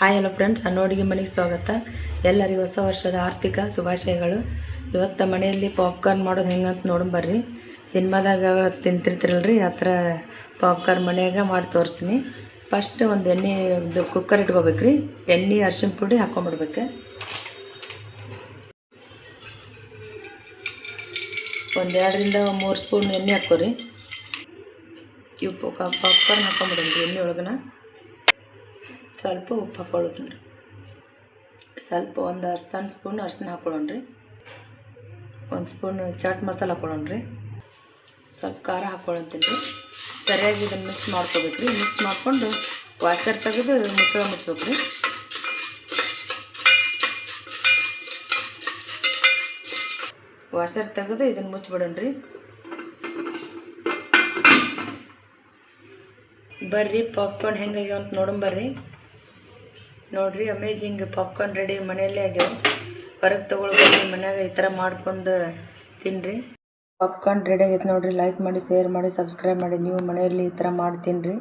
Hi hello friends ನನ್ನ ಅಡುಗೆ ಮನೆಗೆ ಸ್ವಾಗತ. ಎಲ್ಲರಿಗೂ ಹೊಸ ವರ್ಷದ ಆರ್ಥಿಕ ಶುಭಾಶಯಗಳು. ಇವತ್ತು ಮನೆಯಲ್ಲಿ ಪಾಪ್ಕಾರ್ನ್ ಮಾಡೋದು ಹೆಂಗಂತ ನೋಡೋಣ ಬರ್ರಿ. ಸಿನಿಮಾದಾಗ ತಿಂತಿರ್ತಿರಲ್ರಿ, ಆ ಥರ ಪಾಪ್ಕಾರ್ನ್ ಮನೆಯಾಗ ಮಾಡಿ ತೋರಿಸ್ತೀನಿ. ಫಸ್ಟ್ ಒಂದು ಎಣ್ಣೆ, ಒಂದು ಕುಕ್ಕರ್ ಇಟ್ಕೋಬೇಕು ರೀ ಎಣ್ಣೆ ಅರ್ಶಿನ ಪುಡಿ ಹಾಕೊಂಬಿಡ್ಬೇಕು. ಒಂದೆರಡರಿಂದ ಮೂರು ಸ್ಪೂನ್ ಎಣ್ಣೆ ಹಾಕೋರಿ ಇವು ಪಾಪ್ಕಾರ್ನ್ ಹಾಕೊಂಬಿಡೋಣ, ಎಣ್ಣೆ ಒಳಗನ. ಸ್ವಲ್ಪ ಉಪ್ಪು ಹಾಕೊಳ್ಳೋದು ರೀ. ಸ್ವಲ್ಪ ಒಂದು ಸಣ್ಣ ಸ್ಪೂನ್ ಅರ್ಶಿನ ಹಾಕೊಳ್ಳೋಣ ರೀ ಒಂದು ಸ್ಪೂನ್ ಚಾಟ್ ಮಸಾಲ ಹಾಕೊಳ್ಳೋಣ ರೀ ಸ್ವಲ್ಪ ಖಾರ ಹಾಕ್ಕೊಳ್ಳೋಂತೀನಿ ರೀ. ಸರಿಯಾಗಿ ಇದನ್ನು ಮಿಕ್ಸ್ ಮಾಡ್ಕೋಬೇಕು ರೀ ಮಿಕ್ಸ್ ಮಾಡಿಕೊಂಡು ವಾಸರ್ ತೆಗೆದು ಮುಚ್ಚಳ ಮುಚ್ಬೇಕು ರೀ ವಾಸರ್ ತೆಗೆದು ಇದನ್ನು ಮುಚ್ಚಿಬಿಡೋಣ ರೀ ಬರ್ರಿ ಪಾಪ್ಕಾರ್ನ್ ಹೆಂಗಾಗ್ಯಾವ ಅಂತ ನೋಡೋಣ ಬರ್ರಿ. ನೋಡ್ರಿ ಅಮೇಜಿಂಗ್ ಪಾಪ್ಕಾರ್ನ್ ರೆಡಿ ಮನೆಯಲ್ಲೇ ಆಗ್ಯಾವ. ಹೊರಗೆ ತೊಗೊಳ್ಬೇಕು ಮನೆಯಾಗ ಈ ಥರ ಮಾಡ್ಕೊಂಡು ತಿನ್ನಿರಿ ಪಾಪ್ಕಾರ್ನ್ ರೆಡಿ ಆಗೈತೆ ನೋಡ್ರಿ ಲೈಕ್ ಮಾಡಿ ಶೇರ್ ಮಾಡಿ ಸಬ್ಸ್ಕ್ರೈಬ್ ಮಾಡಿ. ನೀವು ಮನೆಯಲ್ಲಿ ಈ ಥರ ಮಾಡಿ ತಿನ್ನಿರಿ